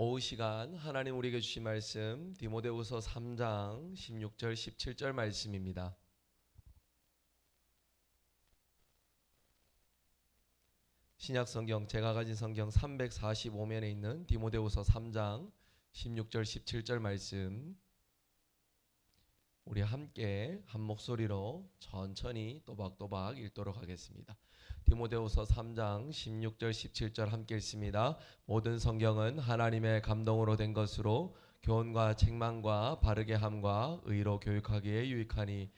오후 시간 하나님 우리에게 주신 말씀 디모데후서 3장 16절 17절 말씀입니다. 신약 성경 제가 가진 성경 345면에 있는 디모데후서 3장 16절 17절 말씀 우리 함께 한 목소리로 천천히 또박또박 읽도록 하겠습니다. 디모데후서 3장 16절 17절 함께 읽습니다. 모든 성경은 하나님의 감동으로 된 것으로 교훈과 책망과 바르게 함과 의로 교육하기에 유익하니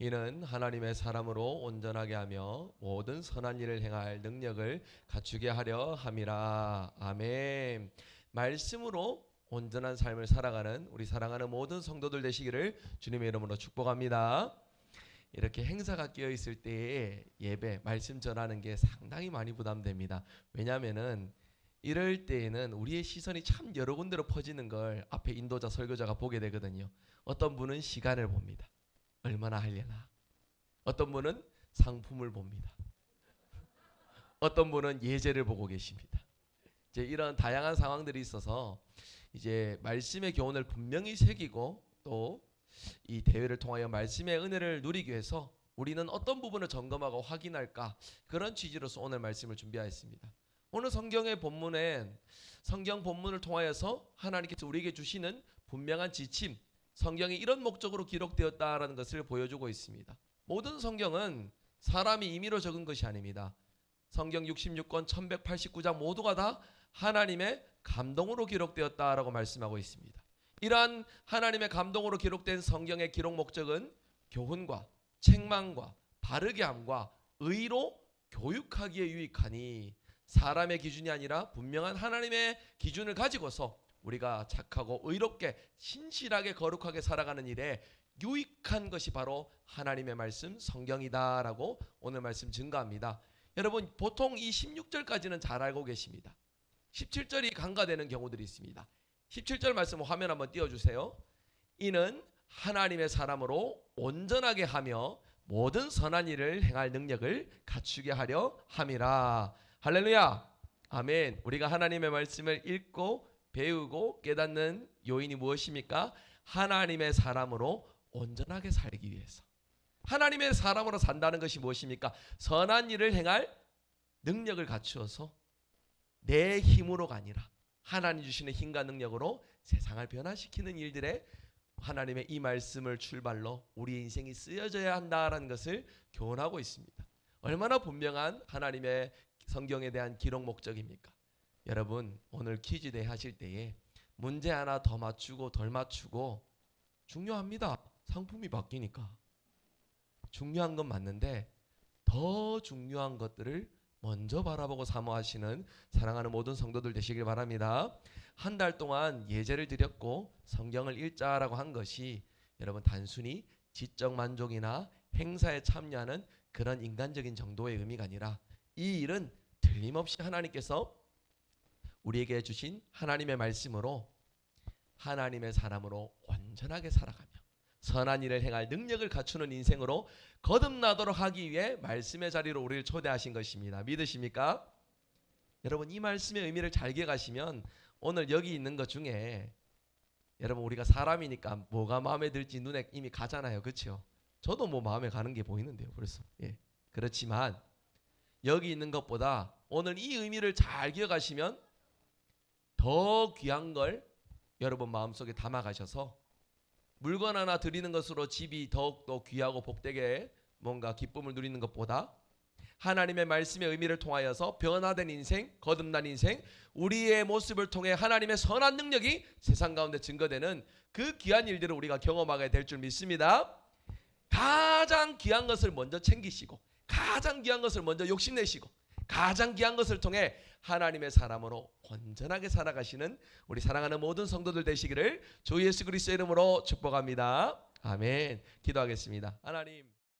이는 하나님의 사람으로 온전하게 하며 모든 선한 일을 행할 능력을 갖추게 하려 함이라. 아멘. 말씀으로 온전한 삶을 살아가는 우리 사랑하는 모든 성도들 되시기를 주님의 이름으로 축복합니다. 이렇게 행사가 끼어 있을 때에 예배, 말씀 전하는 게 상당히 많이 부담됩니다. 왜냐하면은 이럴 때에는 우리의 시선이 참 여러 군데로 퍼지는 걸 앞에 인도자, 설교자가 보게 되거든요. 어떤 분은 시간을 봅니다. 얼마나 하려나. 어떤 분은 상품을 봅니다. 어떤 분은 예제를 보고 계십니다. 이제 이런 다양한 상황들이 있어서 이제 말씀의 교훈을 분명히 새기고 또 이 대회를 통하여 말씀의 은혜를 누리기 위해서 우리는 어떤 부분을 점검하고 확인할까 그런 취지로서 오늘 말씀을 준비하였습니다. 오늘 성경의 본문엔 성경 본문을 통하여서 하나님께서 우리에게 주시는 분명한 지침, 성경이 이런 목적으로 기록되었다라는 것을 보여주고 있습니다. 모든 성경은 사람이 임의로 적은 것이 아닙니다. 성경 66권 1189장 모두가 다 하나님의 감동으로 기록되었다라고 말씀하고 있습니다. 이러한 하나님의 감동으로 기록된 성경의 기록 목적은 교훈과 책망과 바르게 함과 의로 교육하기에 유익하니 사람의 기준이 아니라 분명한 하나님의 기준을 가지고서 우리가 착하고 의롭게 신실하게 거룩하게 살아가는 일에 유익한 것이 바로 하나님의 말씀 성경이다라고 오늘 말씀 증가합니다. 여러분 보통 이 16절까지는 잘 알고 계십니다. 17절이 간과되는 경우들이 있습니다. 17절 말씀 화면 한번 띄워 주세요. 이는 하나님의 사람으로 온전하게 하며 모든 선한 일을 행할 능력을 갖추게 하려 함이라. 할렐루야. 아멘. 우리가 하나님의 말씀을 읽고 배우고 깨닫는 요인이 무엇입니까? 하나님의 사람으로 온전하게 살기 위해서. 하나님의 사람으로 산다는 것이 무엇입니까? 선한 일을 행할 능력을 갖추어서 내 힘으로가 아니라 하나님 주시는 힘과 능력으로 세상을 변화시키는 일들에 하나님의 이 말씀을 출발로 우리의 인생이 쓰여져야 한다라는 것을 교훈하고 있습니다. 얼마나 분명한 하나님의 성경에 대한 기록 목적입니까? 여러분 오늘 퀴즈 대회 하실 때에 문제 하나 더 맞추고 덜 맞추고 중요합니다. 상품이 바뀌니까 중요한 건 맞는데 더 중요한 것들을 먼저 바라보고 사모하시는 사랑하는 모든 성도들 되시길 바랍니다. 한 달 동안 예제를 드렸고 성경을 읽자라고 한 것이 여러분 단순히 지적 만족이나 행사에 참여하는 그런 인간적인 정도의 의미가 아니라 이 일은 틀림없이 하나님께서 우리에게 주신 하나님의 말씀으로 하나님의 사람으로 온전하게 살아가며 선한 일을 행할 능력을 갖추는 인생으로 거듭나도록 하기 위해 말씀의 자리로 우리를 초대하신 것입니다. 믿으십니까? 여러분 이 말씀의 의미를 잘 기억하시면 오늘 여기 있는 것 중에 여러분 우리가 사람이니까 뭐가 마음에 들지 눈에 이미 가잖아요. 그렇죠? 저도 뭐 마음에 가는 게 보이는데요. 벌써. 예. 그렇지만 여기 있는 것보다 오늘 이 의미를 잘 기억하시면 더 귀한 걸 여러분 마음속에 담아 가셔서 물건 하나 드리는 것으로 집이 더욱더 귀하고 복되게 뭔가 기쁨을 누리는 것보다 하나님의 말씀의 의미를 통하여서 변화된 인생, 거듭난 인생, 우리의 모습을 통해 하나님의 선한 능력이 세상 가운데 증거되는 그 귀한 일들을 우리가 경험하게 될 줄 믿습니다. 가장 귀한 것을 먼저 챙기시고 가장 귀한 것을 먼저 욕심내시고 가장 귀한 것을 통해 하나님의 사람으로 온전하게 살아가시는 우리 사랑하는 모든 성도들 되시기를 주 예수 그리스도의 이름으로 축복합니다. 아멘. 기도하겠습니다. 하나님